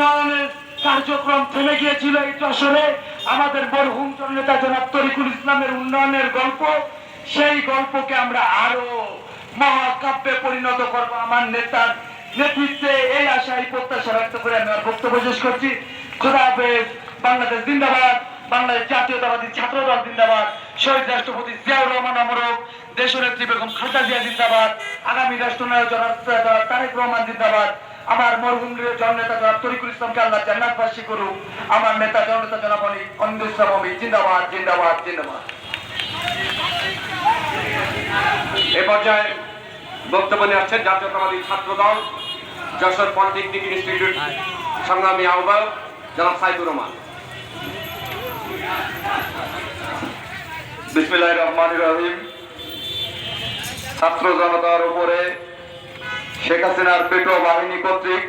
উন্নয়নের কার্যক্রম থেমে গিয়েছিল এই যশোরে। আমাদের মরহুম জননেতা জনাব তরিকুল ইসলামের উন্নয়নের গল্প। সেই গল্পকে আমরা আরও মহাকাব্যে পরিণত করব। আমার নেতার নেতৃত্বে এই আশা এই প্রত্যাশা ব্যক্ত করে আমি আমার বক্তব্য শেষ করছি। খোদা হাফেজ, বাংলাদেশ জিন্দাবাদ, বাংলাদেশ জাতীয়তাবাদী ছাত্র দল জিন্দাবাদ, শহীদ রাষ্ট্রপতি জিয়াউর রহমান অমরক, দেশনেত্রী বেগম খালেদা জিয়া জিন্দাবাদ, আগামী রাষ্ট্রনায়ক তারেক রহমান জিন্দাবাদ। আমার মরহুম জননেতা জনাব তরিকুল ইসলামকে আল্লাহ জান্নাতবাসী করুক। আমার নেতা জননেতা জনাব অনিল ইসলাম অমিত জিন্দাবাদ জিন্দাবাদ জিন্দাবাদ। এ পর্যায়ে বক্তব্য নিয়ে আসছেন জাতীয়তাবাদী ছাত্র দল যশোর পলিটেকনিক ইনস্টিটিউট। সংগ্রামী আহ্বায়ক জনাব সাইদুর রহমান। বিসমিল্লাহির রহমানির রহিম। ছাত্র জনতার উপরে শেখ হাসিনার পেটো বাহিনী কর্তৃক